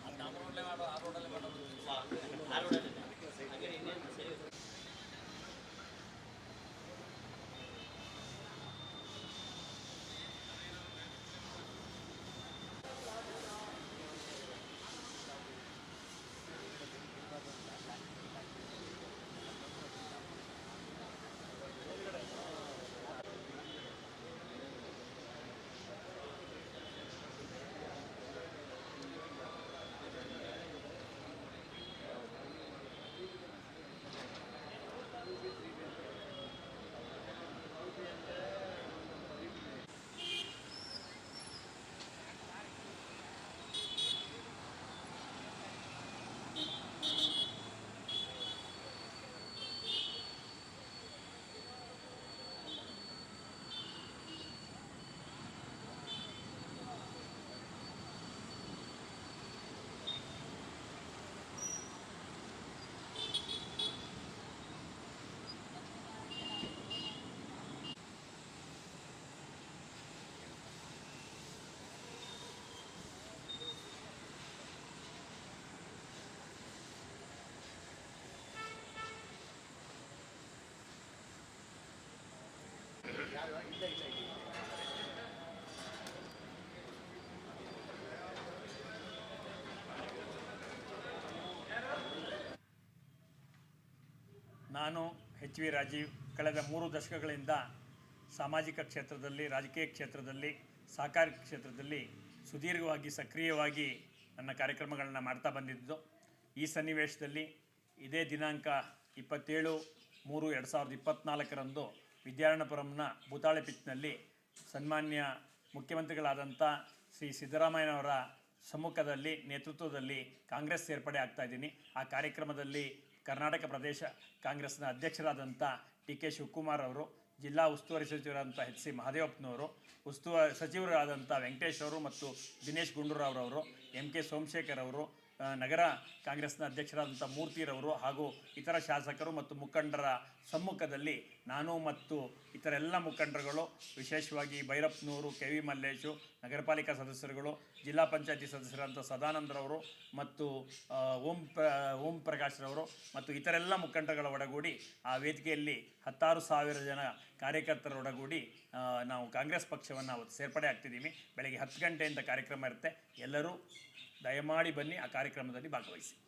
ആ റോഡല്ലേ വേണ്ടത് ആ റോഡല്ലേ വേണ്ടത് ನಾನು ಎಚ್ ವಿ ರಾಜೀವ್ ಕಳೆದ ಮೂರು ದಶಕಗಳಿಂದ ಸಾಮಾಜಿಕ ಕ್ಷೇತ್ರದಲ್ಲಿ, ರಾಜಕೀಯ ಕ್ಷೇತ್ರದಲ್ಲಿ, ಸಹಕಾರಿ ಕ್ಷೇತ್ರದಲ್ಲಿ ಸುದೀರ್ಘವಾಗಿ ಸಕ್ರಿಯವಾಗಿ ನನ್ನ ಕಾರ್ಯಕ್ರಮಗಳನ್ನು ಮಾಡ್ತಾ ಬಂದಿದ್ದು. ಈ ಸನ್ನಿವೇಶದಲ್ಲಿ ಇದೇ ದಿನಾಂಕ ಇಪ್ಪತ್ತೇಳು ಮೂರು ಎರಡು ಸಾವಿರದ ಇಪ್ಪತ್ತ್ನಾಲ್ಕರಂದು ವಿದ್ಯಾರಣ್ಯಪುರಂನ ಭೂತಾಳೆ ಪಿಚ್ನಲ್ಲಿ ಸನ್ಮಾನ್ಯ ಮುಖ್ಯಮಂತ್ರಿಗಳಾದಂಥ ಶ್ರೀ ಸಿದ್ದರಾಮಯ್ಯನವರ ಸಮ್ಮುಖದಲ್ಲಿ ನೇತೃತ್ವದಲ್ಲಿ ಕಾಂಗ್ರೆಸ್ ಸೇರ್ಪಡೆ ಆಗ್ತಾ ಇದ್ದೀನಿ. ಆ ಕಾರ್ಯಕ್ರಮದಲ್ಲಿ ಕರ್ನಾಟಕ ಪ್ರದೇಶ ಕಾಂಗ್ರೆಸ್ನ ಅಧ್ಯಕ್ಷರಾದಂಥ ಡಿ ಕೆ ಶಿವಕುಮಾರ್ ಅವರು, ಜಿಲ್ಲಾ ಉಸ್ತುವಾರಿ ಸಚಿವರಾದಂಥ ಎಚ್ ಸಿ ಮಹದೇವಪ್ಪನವರು, ಉಸ್ತುವಾರಿ ಸಚಿವರಾದಂಥ ವೆಂಕಟೇಶ್ ಅವರು ಮತ್ತು ದಿನೇಶ್ ಗುಂಡೂರಾವ್ರವರು ಎಂ ಕೆ ಸೋಮಶೇಖರ್ ಅವರು ನಗರ ಕಾಂಗ್ರೆಸ್ನ ಅಧ್ಯಕ್ಷರಾದಂಥ ಮೂರ್ತಿರವರು ಹಾಗೂ ಇತರ ಶಾಸಕರು ಮತ್ತು ಮುಖಂಡರ ಸಮ್ಮುಖದಲ್ಲಿ ನಾನು ಮತ್ತು ಇತರ ಎಲ್ಲ ಮುಖಂಡರುಗಳು, ವಿಶೇಷವಾಗಿ ಭೈರಪ್ಪನವರು ಕೆ ವಿ ಮಲ್ಲೇಶು ನಗರ ಪಾಲಿಕಾ ಸದಸ್ಯರುಗಳು, ಜಿಲ್ಲಾ ಪಂಚಾಯತಿ ಸದಸ್ಯರಾದಂಥ ಸದಾನಂದರವರು ಮತ್ತು ಓಂ ಪ್ರ, ಓಂ ಪ್ರಕಾಶ್ರವರು ಮತ್ತು ಇತರೆಲ್ಲ ಮುಖಂಡರುಗಳ ಒಡಗೂಡಿ ಆ ವೇದಿಕೆಯಲ್ಲಿ ಹತ್ತಾರು ಸಾವಿರ ಜನ ಕಾರ್ಯಕರ್ತರ ಒಡಗೂಡಿ ನಾವು ಕಾಂಗ್ರೆಸ್ ಪಕ್ಷವನ್ನು ಸೇರ್ಪಡೆ ಆಗ್ತಿದ್ದೀವಿ. ಬೆಳಗ್ಗೆ ಹತ್ತು ಗಂಟೆಯಿಂದ ಕಾರ್ಯಕ್ರಮ ಇರುತ್ತೆ. ಎಲ್ಲರೂ ದಯಮಾಡಿ ಬನ್ನಿ ಆ ಕಾರ್ಯಕ್ರಮದಲ್ಲಿ ಭಾಗವಹಿಸಿ.